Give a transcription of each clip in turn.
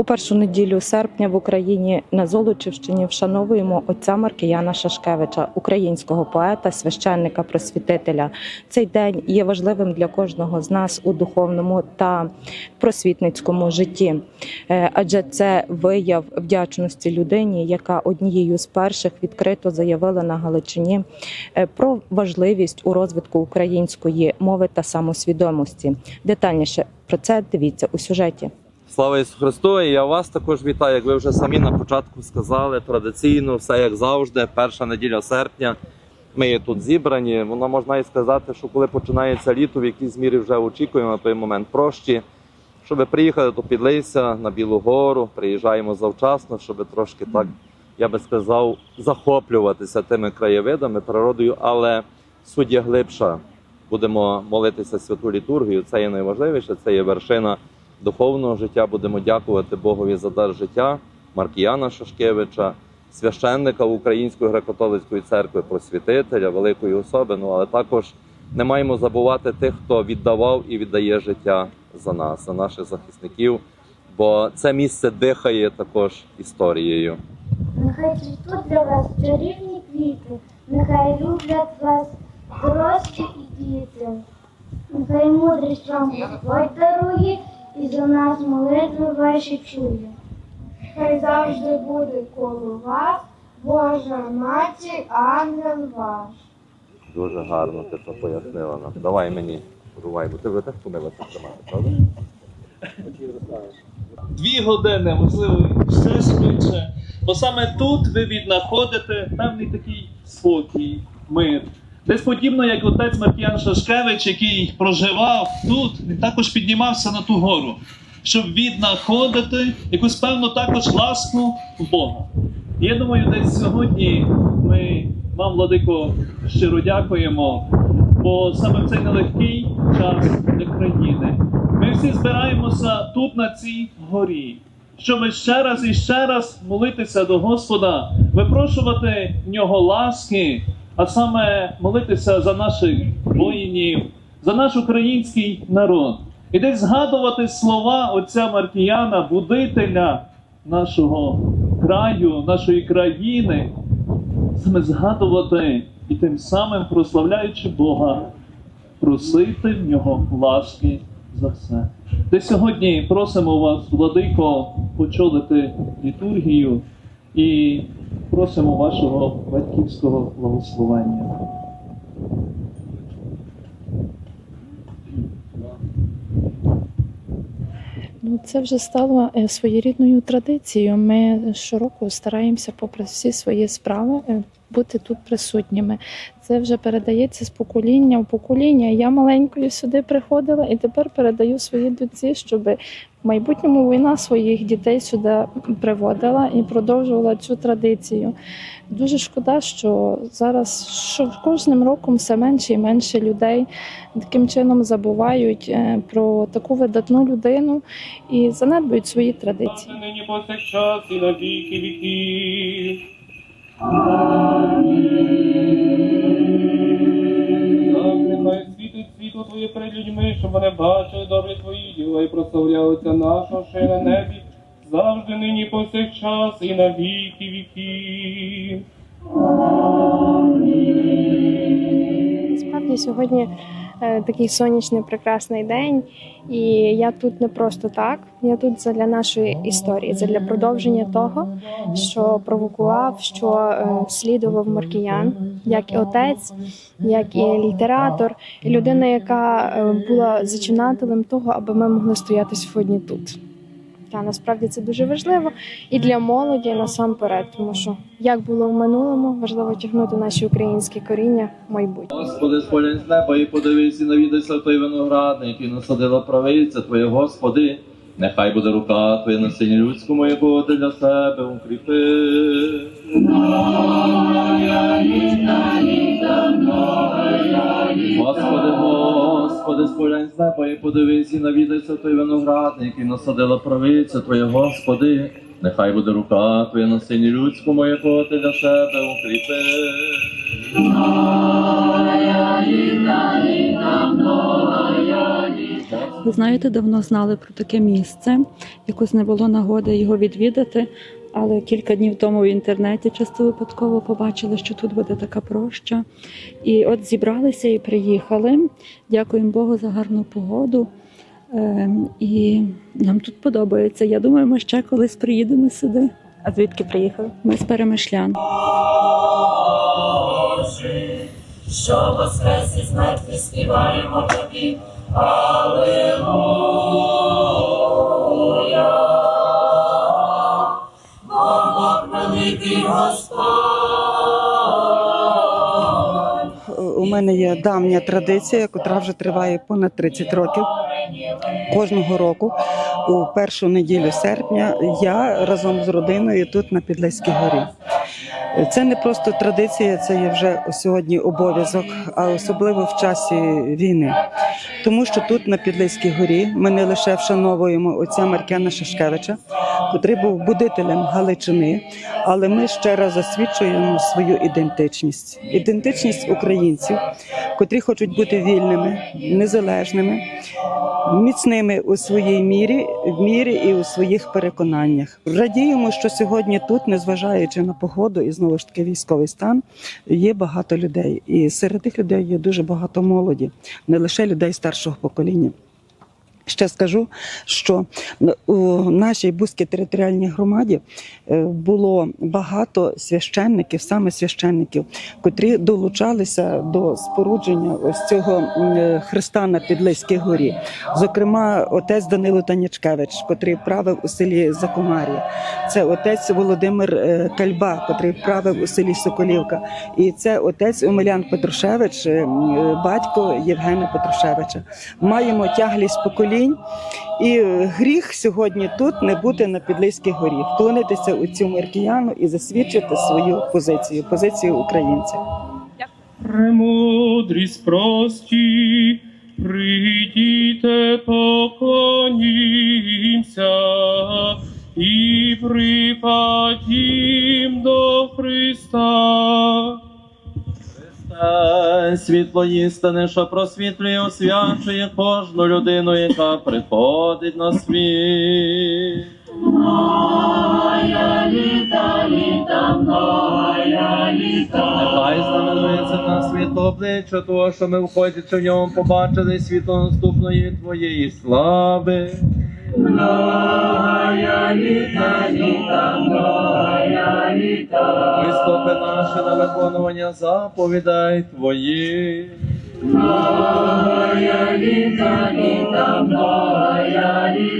У першу неділю серпня в Україні на Золочівщині вшановуємо отця Маркіяна Шашкевича, українського поета, священника, просвітителя. Цей день є важливим для кожного з нас у духовному та просвітницькому житті, Е, адже це вияв вдячності людині, яка однією з перших відкрито заявила на Галичині е, про важливість у розвитку української мови та самосвідомості. Детальніше про це дивіться у сюжеті. Слава Ісусу Христу! І я вас також вітаю, як ви вже самі на початку сказали, традиційно, все як завжди, перша неділя серпня. Ми є тут зібрані. Воно можна і сказати, що коли починається літо, в якійсь мірі вже очікуємо на той момент прощі. Щоб приїхати до Підлися на Білу Гору, приїжджаємо завчасно, щоб трошки так, я би сказав, захоплюватися тими краєвидами, природою, але є глибша. Будемо молитися святу літургію. Це є найважливіше, це є вершина духовного життя. Будемо дякувати Богові за дар життя Маркіяна Шашкевича, священника Української греко-католицької церкви, просвітителя, великої особи. Ну але також не маємо забувати тих, хто віддавав і віддає життя за нас, за наших захисників. Бо це місце дихає також історією. Нехай цвітуть для вас чарівні квіти, нехай люблять вас дорослі і діти. Нехай мудрість вам Господь дарує за нас молитви ваші чує. Хай завжди буде коло вас, Божа матір, ангел ваш. Дуже гарно ти це пояснила нам. Давай мені, рувай, бо ти вже теж помилася тримати, правда? дві години, можливо, ще швидше. Бо саме тут ви віднаходите певний такий спокій, мир. Десь подібно, як отець Маркіян Шашкевич, який проживав тут, він також піднімався на ту гору, щоб віднаходити якусь певну також ласку в Бога. Я думаю, десь сьогодні ми вам, Владико, щиро дякуємо, бо саме в цей нелегкий час для країни ми всі збираємося тут на цій горі, щоб ще раз і ще раз молитися до Господа, випрошувати в нього ласки, а саме молитися за наших воїнів, за наш український народ. І десь згадувати слова отця Маркіяна, будителя нашого краю, нашої країни, саме згадувати і тим самим прославляючи Бога, просити в нього ласки за все. Де сьогодні просимо вас, владико, очолити літургію і просимо вашого батьківського благословення. Ну, це вже стало е, своєрідною традицією. Ми щороку стараємося, попри всі свої справи, е, бути тут присутніми. Це вже передається з покоління в покоління. Я маленькою сюди приходила і тепер передаю своїй дочці, щоб в майбутньому війна своїх дітей сюди приводила і продовжувала цю традицію. Дуже шкода, що зараз що кожним роком все менше і менше людей таким чином забувають е, про таку видатну людину і занедбують свої традиції. Нині повсякчас і віки. Так, нехай Твоє перед людьми, щоб вони бачили добрі Твої діла і прославлялися нашого ще на небі, завжди нині повсякчас і на віки віків. Справді сьогодні такий сонячний прекрасний день, і я тут не просто так. Я тут для нашої історії, це для продовження того, що провокував, що е, слідував Маркіян, як і отець, як і літератор, і людина, яка е, була зачинателем того, аби ми могли стояти сьогодні тут. Та насправді це дуже важливо і для молоді насамперед, тому що як було в минулому, важливо тягнути наші українські коріння в майбутнє. Господи, сполянь з неба і подивись і навідайся в той виноградник, і насадила правиця Твоя, Господи. Нехай буде рука Твоя на сині людському, якого ти для себе укріпи. Господи, Господи, сполянь з неба і подивись і навідайся той виноградник, і насадила правиця Твоя, Господи. Нехай буде рука Твоя на сині людському, якого ти для себе укріпи. Ви знаєте, давно знали про таке місце. Якось не було нагоди його відвідати. Але кілька днів тому в інтернеті часто випадково побачили, що тут буде така проща. І от зібралися і приїхали. Дякуємо Богу за гарну погоду. Ем, І нам тут подобається. Я думаю, ми ще колись приїдемо сюди. А звідки приїхали? Ми з перемишлян. що воскрес із мертвих співаємо тобі. Аллилуйя. У мене є давня традиція, яка вже триває понад 30 років. Кожного року, у першу неділю серпня, я разом з родиною тут на Підлеській горі. Це не просто традиція, це є вже сьогодні обов'язок, а особливо в часі війни. Тому що тут на Підлеській горі ми не лише вшановуємо отця Маркяна Шашкевича, котрий був будителем Галичини, але ми ще раз засвідчуємо свою ідентичність, ідентичність українців, котрі хочуть бути вільними, незалежними, міцними у своїй мірі, в мірі і у своїх переконаннях. Радіємо, що сьогодні тут, незважаючи на погоду і знову ж таки військовий стан, є багато людей. І серед тих людей є дуже багато молоді, не лише людей старшого покоління. Ще скажу, що у нашій Бузькій територіальній громаді е, було багато священників, саме священників, котрі долучалися до спорудження ось цього м, Христа на Підлеській горі. Зокрема, отець Данило Танячкевич, котрий правив у селі Закомар'я. Це отець Володимир е, Кальба, котрий правив у селі Соколівка. І це отець Омелян Петрушевич, е, е, батько Євгена Петрушевича. Маємо тяглість поколінь. І е, гріх сьогодні тут не бути на Підлиській горі, вклонитися у цю меркіяну і засвідчити свою позицію, позицію українців. Премудрість прості, прийдіте, поклонімся і припадім до Христа. Світло істини, що просвітлює, освячує кожну людину, яка приходить на світ. Нехай знаменується на світло обличчя того, що ми, входячи в ньому, побачили світло наступної твоєї слави. Приступи наші на виконування заповідей твоїх.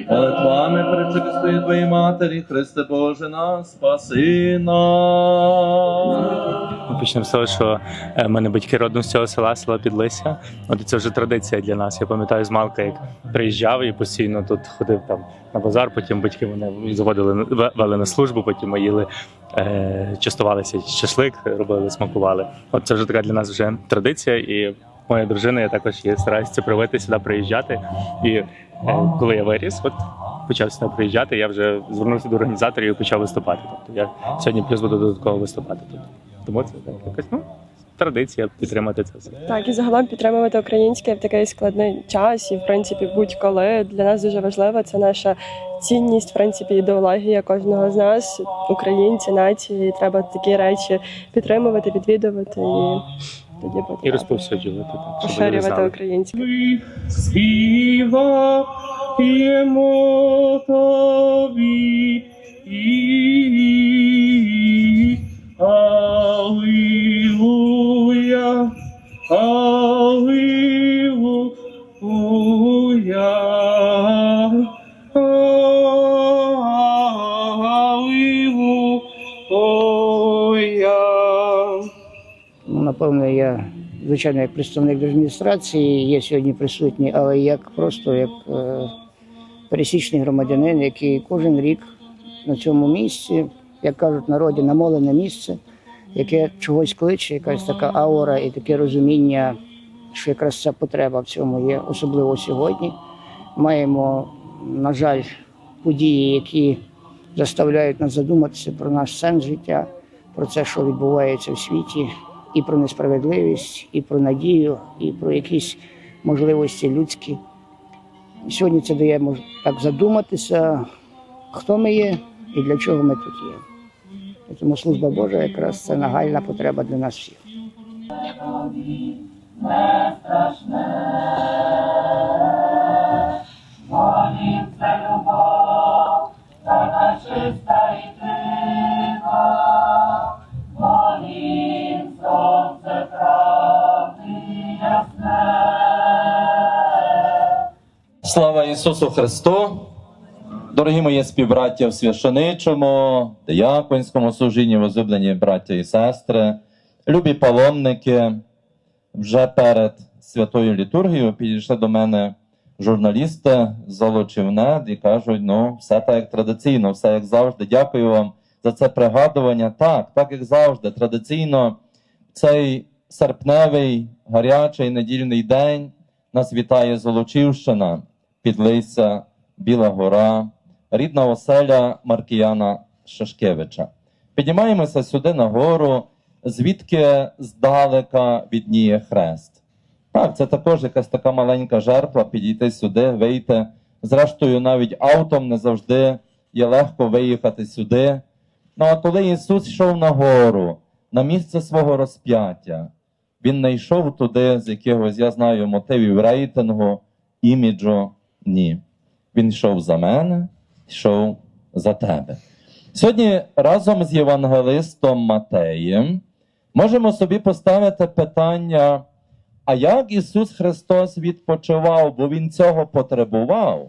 Молитвами пречистої Твоєї Матері, Христе Боже нас, спаси нас. Почнемо з того, що е, в мене батьки родом з цього села, села Підлися. От це вже традиція для нас. Я пам'ятаю з Малка, як приїжджав і постійно тут ходив там на базар. Потім батьки мене заводили вели на службу, потім ми їли, е, частувалися шашлик, робили, смакували. От це вже така для нас вже традиція. І моя дружина, я також є стараюся привити сюди приїжджати. І е, коли я виріс, от почав сюди приїжджати, я вже звернувся до організаторів і почав виступати. Тобто я сьогодні плюс буду додатково виступати тут. Тому це так, якось ну традиція підтримати це все. Так, і загалом підтримувати українське в такий складний час, і в принципі будь-коли для нас дуже важливо. Це наша цінність, в принципі, ідеологія кожного з нас, українці, нації. Треба такі речі підтримувати, відвідувати і тоді буде І розповсюджувати так, Ошарювати українців. співаємо тобі і Аллилуйя, Аллилуйя, напевно, я, звичайно, як представник адміністрації є сьогодні присутній, але як просто як е, пересічний громадянин, який кожен рік на цьому місці, як кажуть народі, намолене місце, яке чогось кличе, якась така аура і таке розуміння, що якраз ця потреба в цьому є, особливо сьогодні. Маємо, на жаль, події, які заставляють нас задуматися про наш сенс життя, про те, що відбувається в світі, і про несправедливість, і про надію, і про якісь можливості людські. Сьогодні це дає так задуматися, хто ми є і для чого ми тут є. Тому служба Божа якраз це нагальна потреба для нас всіх. Слава Ісусу Христу! Дорогі мої співбраття в священичому, дияконському служінні, возлюблені браття і сестри, любі паломники, вже перед святою літургією підійшли до мене журналісти з Золочівнет і кажуть: ну, все так як традиційно, все як завжди. Дякую вам за це пригадування. Так, так як завжди, традиційно цей серпневий гарячий недільний день нас вітає Золочівщина, Підлися, Біла Гора, рідна оселя Маркіяна Шашкевича. Піднімаємося сюди на гору, звідки здалека відніє хрест. Так, це також якась така маленька жертва підійти сюди, вийти. Зрештою, навіть автом не завжди є легко виїхати сюди. Ну а коли Ісус йшов на гору, на місце свого розп'яття, Він не йшов туди з якихось, я знаю, мотивів рейтингу, іміджу. Ні. Він йшов за мене, йшов за тебе. Сьогодні разом з євангелистом Матеєм можемо собі поставити питання, а як Ісус Христос відпочивав, бо Він цього потребував.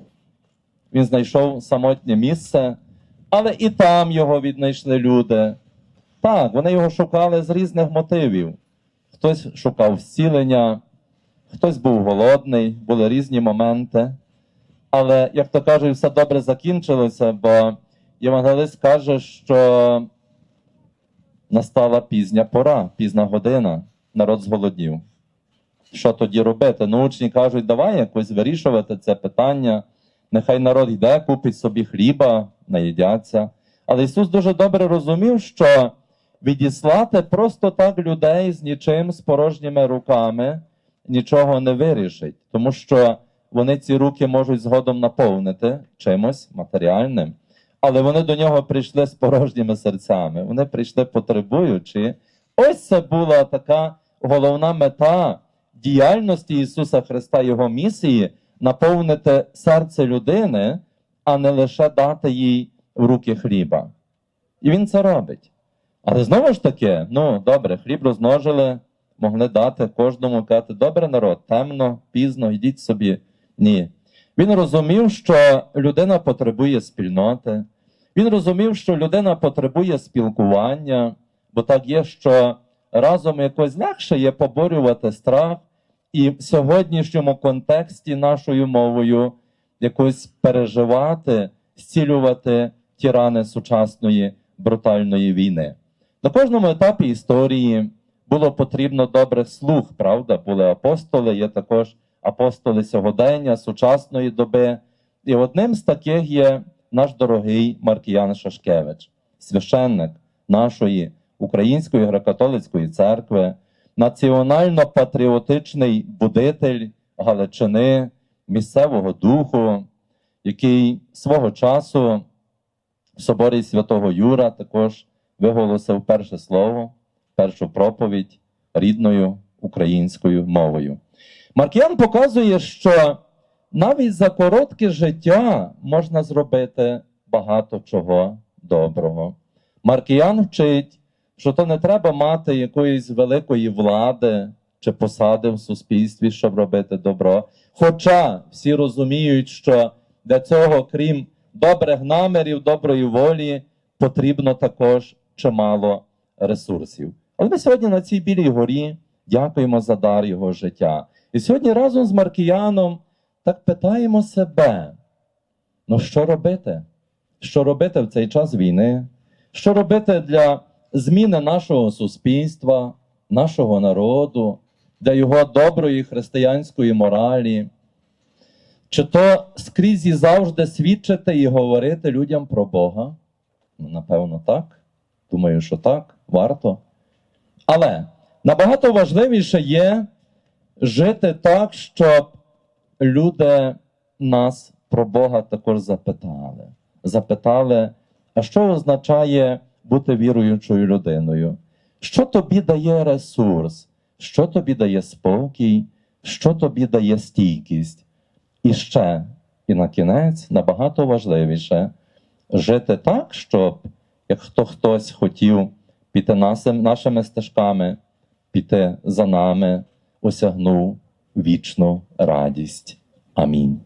Він знайшов самотнє місце, але і там його віднайшли люди. Так, вони його шукали з різних мотивів. Хтось шукав зцілення, хтось був голодний, були різні моменти. Але, як то кажуть, все добре закінчилося, бо євангелист каже, що настала пізня пора, пізна година, народ зголоднів. Що тоді робити? Ну, учні кажуть, давай якось вирішувати це питання. Нехай народ йде, купить собі хліба, наїдяться. Але Ісус дуже добре розумів, що відіслати просто так людей з нічим, з порожніми руками, нічого не вирішить, тому що вони ці руки можуть згодом наповнити чимось матеріальним. Але вони до нього прийшли з порожніми серцями. Вони прийшли потребуючи. Ось це була така головна мета діяльності Ісуса Христа, Його місії наповнити серце людини, а не лише дати їй в руки хліба. І він це робить. Але знову ж таки, ну добре, хліб розмножили, могли дати кожному казати, добре народ, темно, пізно, йдіть собі. Ні. Він розумів, що людина потребує спільноти. Він розумів, що людина потребує спілкування, бо так є, що разом якось легше є поборювати страх і в сьогоднішньому контексті нашою мовою якось переживати, зцілювати ті рани сучасної брутальної війни. На кожному етапі історії було потрібно добрих слуг, правда? Були апостоли, є також апостоли сьогодення, сучасної доби. І одним з таких є наш дорогий Маркіян Шашкевич, священник нашої Української греко-католицької церкви, національно-патріотичний будитель Галичини, місцевого духу, який свого часу в соборі святого Юра також виголосив перше слово, першу проповідь рідною українською мовою. Маркіян показує, що навіть за коротке життя можна зробити багато чого доброго. Маркіян вчить, що то не треба мати якоїсь великої влади чи посади в суспільстві, щоб робити добро. Хоча всі розуміють, що для цього, крім добрих намірів, доброї волі, потрібно також чимало ресурсів. Але ми сьогодні на цій білій горі дякуємо за дар його життя. І сьогодні разом з Маркіяном так питаємо себе: ну що робити? Що робити в цей час війни? Що робити для зміни нашого суспільства, нашого народу, для його доброї християнської моралі? Чи то скрізь і завжди свідчити і говорити людям про Бога? Ну, напевно, так. Думаю, що так, варто. Але набагато важливіше є жити так, щоб люди нас про Бога також запитали. Запитали, а що означає бути віруючою людиною? Що тобі дає ресурс? Що тобі дає спокій? Що тобі дає стійкість? І ще, і на кінець, набагато важливіше, жити так, щоб як хто хтось хотів піти нашими стежками, піти за нами, осягнув вічну радість. Амінь.